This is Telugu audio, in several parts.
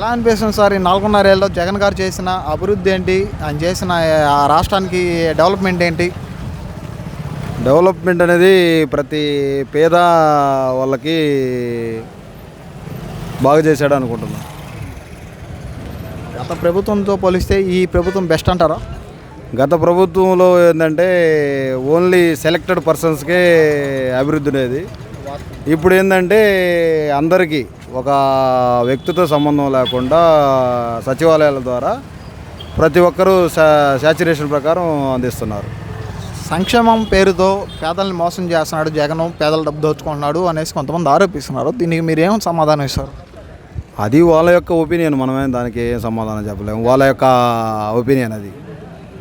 ఎలా అనిపిస్తుంది సార్ ఈ నాలుగున్నర ఏళ్ళలో జగన్ గారు చేసిన అభివృద్ధి ఏంటి? ఆయన చేసిన ఆ రాష్ట్రానికి డెవలప్మెంట్ ఏంటి? డెవలప్మెంట్ అనేది ప్రతి పేద వాళ్ళకి బాగా చేశాడు అనుకుంటున్నాను. గత ప్రభుత్వంతో పోలిస్తే ఈ ప్రభుత్వం బెస్ట్ అంటారా? గత ప్రభుత్వంలో ఏంటంటే ఓన్లీ సెలెక్టెడ్ పర్సన్స్కే అభివృద్ధి ఉండేది. ఇప్పుడు ఏంటంటే అందరికీ ఒక వ్యక్తితో సంబంధం లేకుండా సచివాలయాల ద్వారా ప్రతి ఒక్కరూ శాచురేషన్ ప్రకారం అందిస్తున్నారు. సంక్షేమం పేరుతో పేదల్ని మోసం చేస్తున్నాడు జగన్ పేదల డబ్బు దోచుకుంటున్నాడు అనేసి కొంతమంది ఆరోపిస్తున్నారు. దీనికి మీరు సమాధానం ఇస్తారు? అది వాళ్ళ యొక్క ఒపీనియన్ మనమే దానికి ఏం సమాధానం చెప్పలేము. వాళ్ళ యొక్క ఒపీనియన్ అది.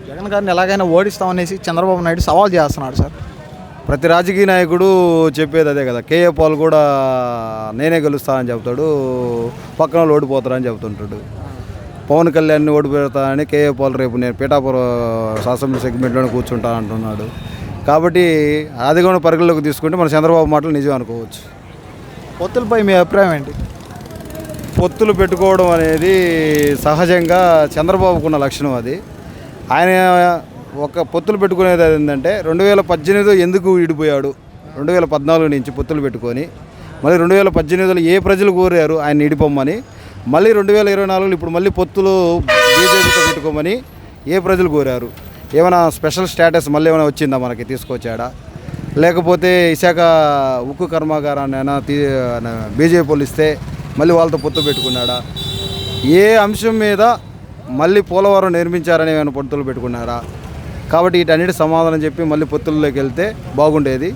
జగన్ గారిని ఎలాగైనా ఓడిస్తామనేసి చంద్రబాబు నాయుడు సవాల్ చేస్తున్నాడు సార్. ప్రతి రాజకీయ నాయకుడు చెప్పేది అదే కదా. కేఏ పాల్ కూడా నేనే గెలుస్తానని చెప్తాడు. పక్కన వాళ్ళు ఓడిపోతారని చెప్తుంటాడు. పవన్ కళ్యాణ్ని ఓడిపోతానని కేఏ పాల్ రేపు నేను పీఠాపురం శాసనసభ సెగ్మెంట్లోనే కూర్చుంటా అంటున్నాడు. కాబట్టి అది కూడా పరిగణలోకి తీసుకుంటే మన చంద్రబాబు మాటలు నిజం అనుకోవచ్చు. పొత్తులపై మీ అభిప్రాయం ఏంటి? పొత్తులు పెట్టుకోవడం అనేది సహజంగా చంద్రబాబుకున్న లక్షణం అది. ఆయన ఒక పొత్తులు పెట్టుకునేది ఏంటంటే రెండు వేల పద్దెనిమిదిలో ఎందుకు విడిపోయాడు? రెండు వేల పద్నాలుగు నుంచి పొత్తులు పెట్టుకొని మళ్ళీ రెండు వేల పద్దెనిమిదిలో ఏ ప్రజలు కోరారు ఆయన ఇడిపోమ్మని మళ్ళీ రెండు వేల ఇరవై నాలుగులో ఇప్పుడు మళ్ళీ పొత్తులు బీజేపీతో పెట్టుకోమని ఏ ప్రజలు కోరారు? ఏమైనా స్పెషల్ స్టేటస్ మళ్ళీ ఏమైనా వచ్చిందా మనకి తీసుకొచ్చాడా? లేకపోతే విశాఖ ఉక్కు కర్మాగారాన్ని అయినా తీ బీజేపీ వాళ్ళు ఇస్తే మళ్ళీ వాళ్ళతో పొత్తు పెట్టుకున్నాడా? ఏ అంశం మీద మళ్ళీ పోలవరం నిర్మించారని ఏమైనా పొత్తులు పెట్టుకున్నారా? కాబట్టి వీటన్నిటి సమాధానం చెప్పి మళ్ళీ పొత్తుల్లోకి వెళ్తే బాగుండేది.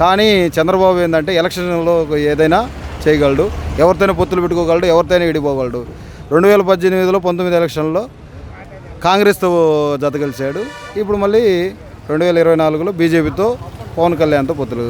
కానీ చంద్రబాబు ఏంటంటే ఎలక్షన్లో ఏదైనా చేయగలడు. ఎవరితోనే పొత్తులు పెట్టుకోగలడు ఎవరితోనే విడిపోగలడు. రెండు వేల పద్దెనిమిదిలో పంతొమ్మిది ఎలక్షన్లో కాంగ్రెస్తో జత కలిశాడు ఇప్పుడు మళ్ళీ రెండు వేల ఇరవై నాలుగులో బీజేపీతో పవన్ కళ్యాణ్తో పొత్తులు